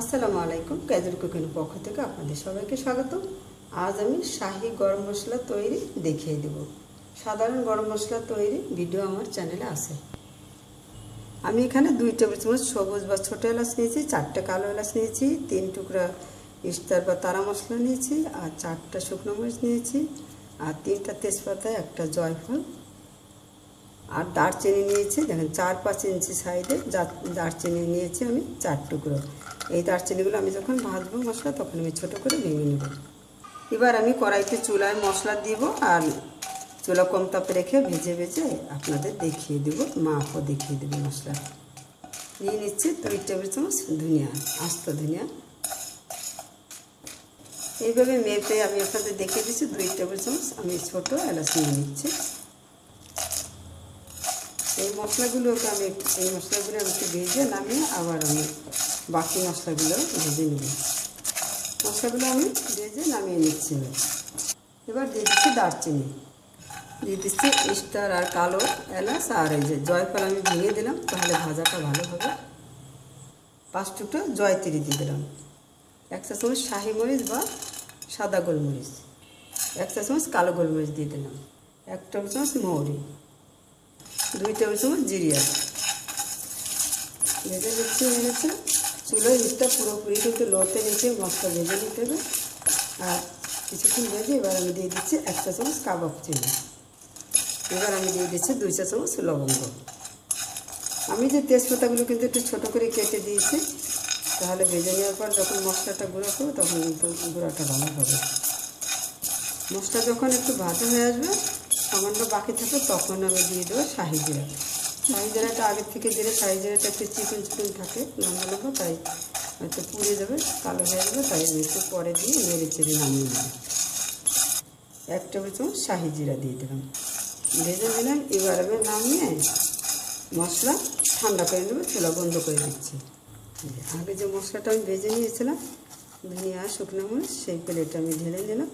আসসালামু আলাইকুম casual cooking পক্ষ থেকে আপনাদের সবাইকে স্বাগত আজ আমি শাহি গরম মশলা তৈরি দেখিয়ে দেব। সাধারণ গরম মশলা তৈরি ভিডিও আমার চ্যানেলে আছে। আমি এখানে দুই টেবিল চামচ সবুজ বা ছোটো এলাচ নিয়েছি, চারটে কালো এলাচ নিয়েছি, তিন টুকরা ইস্তার বা তারা মশলা নিয়েছি, আর চারটা শুকনো মরিচ নিয়েছি, আর তিনটা তেজপাতা একটা জয়ফল। আর দারচিনি নিয়েছি, দেখেন চার পাঁচ ইঞ্চি সাইডে দারচিনি নিয়েছি আমি চার টুকরো। এই দারচিনিগুলো আমি যখন ভাজবো মশলা, তখন আমি ছোটো করে ভেঙে নেব। এবার আমি কড়াইতে চুলায় মশলা দিব আর চুলা কম তাপে রেখে ভেজে ভেজে আপনাদের দেখিয়ে দেব, মাপও দেখিয়ে দেবো মশলা। নিয়ে নিচ্ছি দুই টেবিল চামচ ধনিয়া, আস্ত ধনিয়া। এইভাবে মেপে আমি আপনাদের দেখিয়ে দিচ্ছি, দুই টেবিল চামচ আমি ছোটো এলাচ নিয়ে নিচ্ছি। এই মশলাগুলোকে আমি, এই মশলাগুলো আমি একটু ভেজে নামিয়ে আবার আমি বাকি মশলাগুলো ভেজে নেব। মশলাগুলো আমি ভেজে নামিয়ে নিচ্ছি এবার দিয়ে দিচ্ছি দারচিনি। দিয়ে দিচ্ছি স্টার আর কালো এলাচ আর এই যে জয়ফল আমি ভেঙে দিলাম, তাহলে ভাজাটা ভালো হবে। পাঁচ টুকরো জয়তিরি দিয়ে দিলাম। এক চা চামচ শাহি মরিচ বা সাদা গোলমরিচ। এক চা চামচ কালো গোলমরিচ দিয়ে দিলাম। এক চামচ মৌরি। দুই টেবিল চামচ জিরিয়া। ভেজে দিচ্ছি এনেছে চুলোয় হিটটা পুরোপুরি কিন্তু লোতে রেখে মশলা ভেজে নিতে হবে। আর কিছুক্ষণ ভেজে এবার আমি দিয়ে দিচ্ছি এক চা চামচ কাবাব চিনি। এবার আমি দিয়ে দিচ্ছি দুই চা চামচ লবঙ্গ। আমি যে তেজপাতাগুলো কিন্তু একটু ছোটো করে কেটে দিয়েছি, তাহলে ভেজে নেওয়ার পর যখন মশলাটা গুঁড়ো করব তখন কিন্তু গুঁড়োটা ভালো হবে। মশলা যখন একটু ভাজা হয়ে আসবে সামান্য বাকি থাকে, তখন আমি দিয়ে দেবো শাহি জিরা। শাহি জিরাটা আগের থেকে দিলে শাহি জিরাটা একটু চিকন চিকন থাকে, লম্বা লম্বা, তাই হয়তো পুড়ে যাবে, কালো হয়ে যাবে, তাই আমি একটু পরে দিয়ে নেড়ে চেড়ে নামিয়ে নেব। এক টেবিল চামচ শাহি জিরা দিয়ে দিলাম। ভেজে দিলাম এবার আমি নামিয়ে মশলা ঠান্ডা করে নেব, চুলা বন্ধ করে দিচ্ছি। আগে যে মশলাটা আমি ভেজে নিয়েছিলাম, ধনিয়া, শুকনো মরিচ, সেই প্লেটে আমি ঢেলে নিলাম।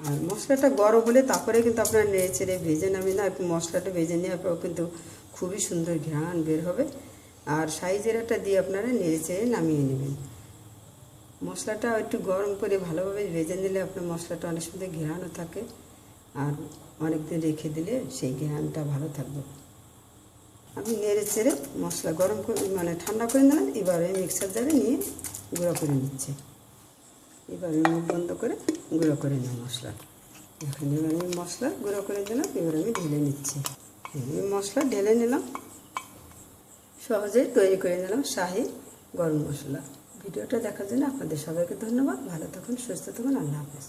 আর মশলাটা গরম হলে তারপরে কিন্তু আপনার নেড়ে চেড়ে ভেজে নামি না। মশলাটা ভেজে নেওয়ার পর কিন্তু খুবই সুন্দর ঘ্রাণ বের হবে। আর সাইজের একটা দিয়ে আপনারা নেড়ে চেড়ে নামিয়ে নেবেন। মশলাটা একটু গরম করে ভালোভাবে ভেজে নিলে আপনার মশলাটা অনেক সুন্দর ঘেরানো থাকে। আর অনেকদিন রেখে দিলে সেই ঘেরানটা ভালো থাকবে। আমি নেড়ে চেড়ে মশলা গরম করে মানে ঠান্ডা করে নিলাম, এবারে মিক্সার জারে নিয়ে গুঁড়ো করে নিচ্ছে। এবারে মুখ বন্ধ করে গুঁড়ো করে নিই মশলা। এখন এবার আমি মশলা গুঁড়ো করে দিলাম এবার আমি ঢেলে নিচ্ছি। এই মশলা ঢেলে নিলাম, সহজে তৈরি করে নিলাম শাহি গরম মশলা। ভিডিওটা দেখার জন্য আপনাদের সবাইকে ধন্যবাদ, ভালো থাকুন, সুস্থ থাকুন, আল্লাহ হাফেজ।